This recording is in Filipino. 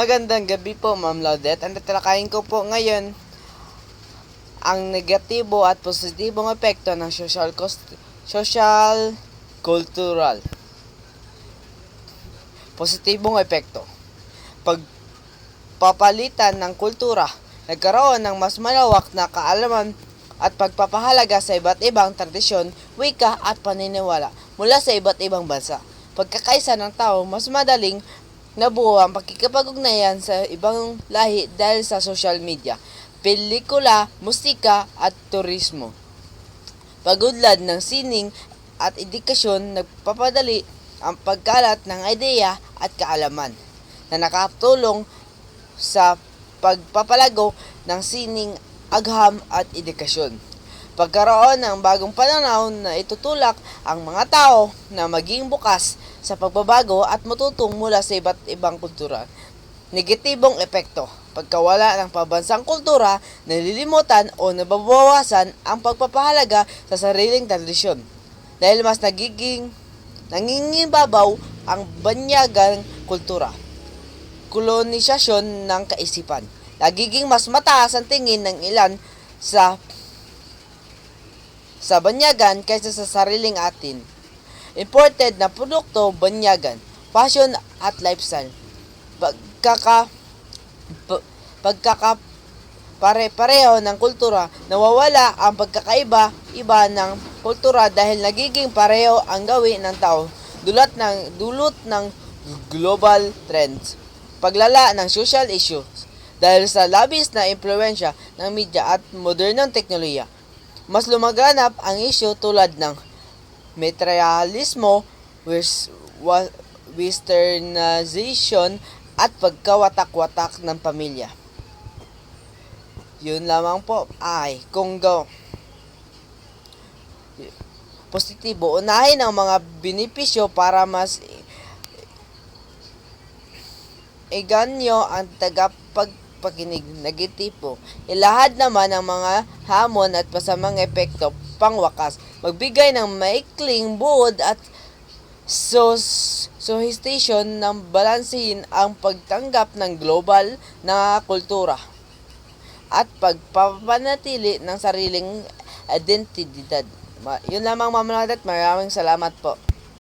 Magandang gabi po, Ma'am Laudet. Ang tatalakayin ko po ngayon ang negatibo at positibong epekto ng social cost social cultural. Positibong epekto. Pagpapalitan ng kultura, nagkaroon ng mas malawak na kaalaman at pagpapahalaga sa iba't ibang tradisyon, wika at paniniwala mula sa iba't ibang bansa. Pagkakaisa ng tao, mas madaling nabuo ang pakikipag-ugnayan sa ibang lahi dahil sa social media, pelikula, musika at turismo. Pagudlad ng sining at edukasyon nagpapadali ang pagkalat ng ideya at kaalaman na nakatulong sa pagpapalago ng sining agham at edukasyon. Pagkaroon ng bagong pananaw na itutulak ang mga tao na maging bukas sa pagbabago at matutong mula sa iba't ibang kultura. Negatibong epekto. Pagkawala ng pabansang kultura, nalilimutan o nababawasan ang pagpapahalaga sa sariling tradisyon. Dahil mas nagiging nangingibabaw ang banyagang kultura. Kolonisasyon ng kaisipan. Nagiging mas mataas ang tingin ng ilan sa sa banyagan kaysa sa sariling atin. Imported na produkto, banyagan, fashion at lifestyle. Pagkaka pa- pagkaka pare-pareho ng kultura, nawawala ang pagkakaiba iba ng kultura dahil nagiging pareho ang gawin ng tao dulot ng dulot ng global trends. Paglala ng social issues dahil sa labis na impluensya ng media at modernong teknolohiya. Mas lumaganap ang issue tulad ng materialismo, westernization at pagkawatak-watak ng pamilya. Yun lamang po ay kung go positibo, unahin ang mga benepisyo para mas iganyo ang tagapagpakinig negatibo. Ilahad naman ang mga hamon at pasamang epekto pangwakas. Magbigay ng maikling buod at sos sophistication ng balansehin ang pagtanggap ng global na kultura at pagpapanatili ng sariling identidad. Yun lamang mamaladat. Maraming salamat po.